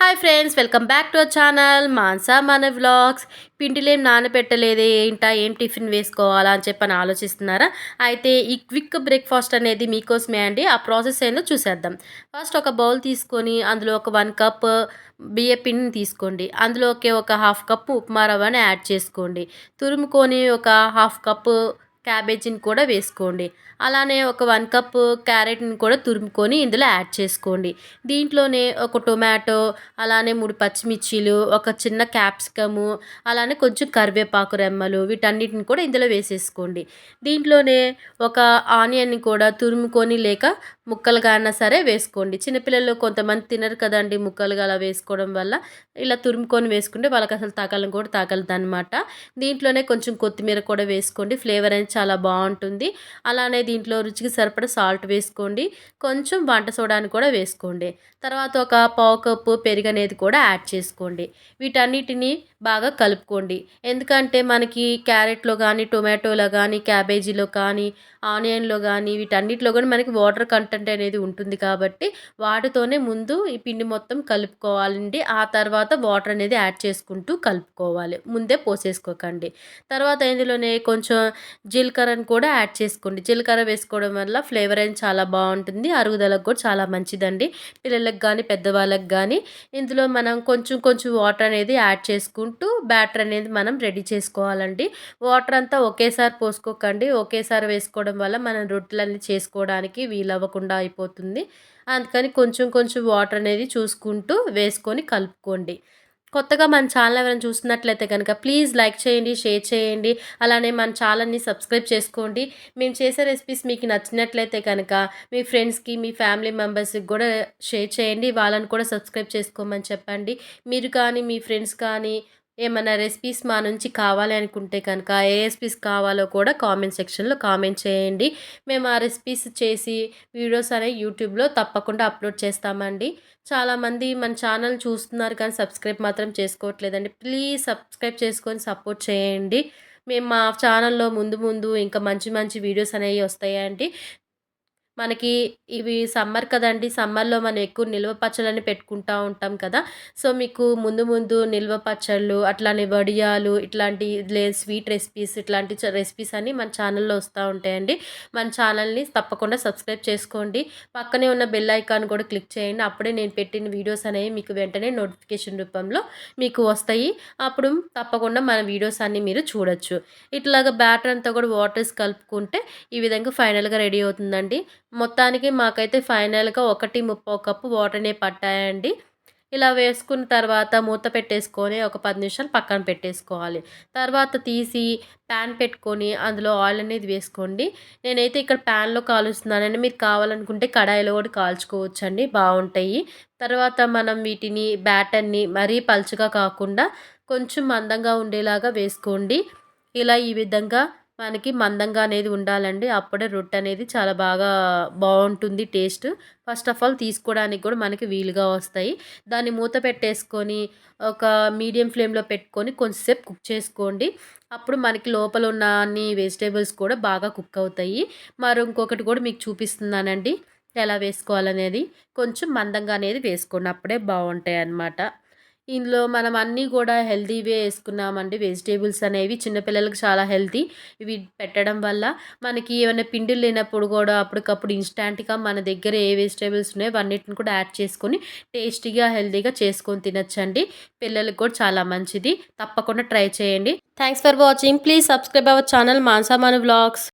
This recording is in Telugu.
Hi friends welcome back to our channel Mansa మన వ్లాగ్స్. పిండిలేం నానబెట్టలేదే ఏంటా ఏం టిఫిన్ వేసుకోవాలా అని చెప్పని ఆలోచిస్తున్నారా? అయితే ఈ క్విక్ బ్రేక్ఫాస్ట్ అనేది మీకోసమే అండి. ఆ ప్రాసెస్ ఏందో చూసేద్దాం. ఫస్ట్ ఒక బౌల్ తీసుకొని అందులో ఒక వన్ కప్ బియ్య పిండిని తీసుకోండి. అందులోకి ఒక హాఫ్ కప్పు ఉప్మా రవ్వని యాడ్ చేసుకోండి. తురుముకొని ఒక హాఫ్ కప్పు క్యాబేజీని కూడా వేసుకోండి. అలానే ఒక వన్ కప్ క్యారెట్ని కూడా తురుముకొని ఇందులో యాడ్ చేసుకోండి. దీంట్లోనే ఒక టొమాటో అలానే మూడు పచ్చిమిర్చీలు ఒక చిన్న క్యాప్సికము అలానే కొంచెం కరివేపాకు రెమ్మలు వీటన్నిటిని కూడా ఇందులో వేసేసుకోండి. దీంట్లోనే ఒక ఆనియన్ని కూడా తురుముకొని లేక ముక్కలుగా అయినా సరే వేసుకోండి. చిన్నపిల్లలు కొంతమంది తినరు కదండి ముక్కలుగా అలా వేసుకోవడం వల్ల. ఇలా తురుముకొని వేసుకుంటే వాళ్ళకి అసలు తగలం కూడా తగలదు అనమాట దీంట్లోనే కొంచెం కొత్తిమీర కూడా వేసుకోండి. ఫ్లేవర్ అనేది చాలా బాగుంటుంది. అలానే దీంట్లో రుచికి సరిపడ సాల్ట్ వేసుకోండి. కొంచెం వంట సోడాని కూడా వేసుకోండి. తర్వాత ఒక పావు కప్పు పెరుగు అనేది కూడా యాడ్ చేసుకోండి. వీటన్నిటిని బాగా కలుపుకోండి. ఎందుకంటే మనకి క్యారెట్లో కానీ టొమాటోలో కానీ క్యాబేజీలో కానీ ఆనియన్లో కానీ వీటన్నిటిలో కూడా మనకి వాటర్ కంటెంట్ అనేది ఉంటుంది కాబట్టి వాటితోనే ముందు ఈ పిండి మొత్తం కలుపుకోవాలండి. ఆ తర్వాత వాటర్ అనేది యాడ్ చేసుకుంటూ కలుపుకోవాలి. ముందే పోసేసుకోకండి. తర్వాత ఇందులోనే కొంచెం జీలకర్రను కూడా యాడ్ చేసుకోండి. జీలకర్ర వేసుకోవడం వల్ల ఫ్లేవర్ అనేది చాలా బాగుంటుంది. అరుగుదలకు కూడా చాలా మంచిదండి. పిల్లలకు కానీ పెద్దవాళ్ళకి కానీ ఇందులో మనం కొంచెం కొంచెం వాటర్ అనేది యాడ్ చేసుకుంటూ బ్యాటర్ అనేది మనం రెడీ చేసుకోవాలండి. వాటర్ అంతా ఒకేసారి పోసుకోకండి. ఒకేసారి వేసుకోవడం వల్ల మనం రొట్టెలన్నీ చేసుకోవడానికి వీలవ్వకుండా అయిపోతుంది. అందుకని కొంచెం కొంచెం వాటర్ అనేది చూసుకుంటూ వేసుకొని కలుపుకోండి. కొత్తగా మన ఛానల్ ఎవరైనా చూస్తున్నట్లయితే కనుక ప్లీజ్ లైక్ చేయండి షేర్ చేయండి. అలానే మన ఛానల్ని సబ్స్క్రైబ్ చేసుకోండి. మేము చేసే రెసిపీస్ మీకు నచ్చినట్లయితే కనుక మీ ఫ్రెండ్స్కి మీ ఫ్యామిలీ మెంబర్స్కి కూడా షేర్ చేయండి. వాళ్ళని కూడా సబ్స్క్రైబ్ చేసుకోమని చెప్పండి. మీరు కానీ మీ ఫ్రెండ్స్ కానీ ఏమైనా రెసిపీస్ మా నుంచి కావాలి అనుకుంటే కనుక ఏ రెసిపీస్ కావాలో కూడా కామెంట్ సెక్షన్లో కామెంట్ చేయండి. మేము ఆ రెసిపీస్ చేసి వీడియోస్ అనేవి యూట్యూబ్లో తప్పకుండా అప్లోడ్ చేస్తామండి. చాలామంది మన ఛానల్ చూస్తున్నారు కానీ సబ్స్క్రైబ్ మాత్రం చేసుకోవట్లేదండి. ప్లీజ్ సబ్స్క్రైబ్ చేసుకొని సపోర్ట్ చేయండి. మేము మా ఛానల్లో ముందు ముందు ఇంకా మంచి మంచి వీడియోస్ అనేవి వస్తాయండి. మనకి ఇవి సమ్మర్ కదండి సమ్మర్లో మనం ఎక్కువ నిల్వ పచ్చళ్ళని పెట్టుకుంటూ ఉంటాం కదా. సో మీకు ముందు ముందు నిల్వ పచ్చళ్ళు అట్లానే వడియాలు ఇట్లాంటి లే స్వీట్ రెసిపీస్ ఇట్లాంటి రెసిపీస్ అన్నీ మన ఛానల్లో వస్తూ ఉంటాయండి. మన ఛానల్ని తప్పకుండా సబ్స్క్రైబ్ చేసుకోండి. పక్కనే ఉన్న బెల్ ఐకాన్ కూడా క్లిక్ చేయండి. అప్పుడే నేను పెట్టిన వీడియోస్ అనేవి మీకు వెంటనే నోటిఫికేషన్ రూపంలో మీకు వస్తాయి. అప్పుడు తప్పకుండా మన వీడియోస్ అన్నీ మీరు చూడొచ్చు. ఇట్లాగా బ్యాటర్ అంతా కూడా వాటర్స్ కలుపుకుంటే ఈ విధంగా ఫైనల్గా రెడీ అవుతుందండి. మొత్తానికి మాకైతే ఫైనల్గా ఒకటి ముప్పై కప్పు వాటర్నే పట్టాయండి. ఇలా వేసుకున్న తర్వాత మూత పెట్టేసుకొని ఒక పది నిమిషాలు పక్కన పెట్టేసుకోవాలి. తర్వాత తీసి ప్యాన్ పెట్టుకొని అందులో ఆయిల్ అనేది వేసుకోండి. నేనైతే ఇక్కడ ప్యాన్లో కాలుస్తున్నానండి. మీరు కావాలనుకుంటే కడాయిలో కూడా కాల్చుకోవచ్చు అండి బాగుంటాయి. తర్వాత మనం వీటిని బ్యాటర్ని మరీ పలుచగా కాకుండా కొంచెం మందంగా ఉండేలాగా వేసుకోండి. ఇలా ఈ విధంగా మనకి మందంగా అనేది ఉండాలండి. అప్పుడే రొట్టె అనేది చాలా బాగా బాగుంటుంది టేస్ట్. ఫస్ట్ ఆఫ్ ఆల్ తీసుకోవడానికి కూడా మనకి వీలుగా వస్తాయి. దాన్ని మూత పెట్టేసుకొని ఒక మీడియం ఫ్లేమ్లో పెట్టుకొని కొంచెంసేపు కుక్ చేసుకోండి. అప్పుడు మనకి లోపల ఉన్న అన్ని వెజిటేబుల్స్ కూడా బాగా కుక్ అవుతాయి. మరి ఇంకొకటి కూడా మీకు చూపిస్తున్నానండి. ఎలా వేసుకోవాలనేది. కొంచెం మందంగా అనేది వేసుకోండి. అప్పుడే బాగుంటాయి అన్నమాట ఇందులో మనం అన్నీ కూడా హెల్తీవే వేసుకున్నామండి. వెజిటేబుల్స్ అనేవి చిన్నపిల్లలకు చాలా హెల్తీ ఇవి పెట్టడం వల్ల మనకి ఏమైనా పిండిలు లేనప్పుడు కూడా అప్పటికప్పుడు ఇన్స్టాంట్గా మన దగ్గర ఏ వెజిటేబుల్స్ ఉన్నాయో అన్నిటిని కూడా యాడ్ చేసుకొని టేస్టీగా హెల్తీగా చేసుకొని తినచ్చండి. పిల్లలకు కూడా చాలా మంచిది. తప్పకుండా ట్రై చేయండి. Thanks for watching please subscribe our channel మాన్సామాను blogs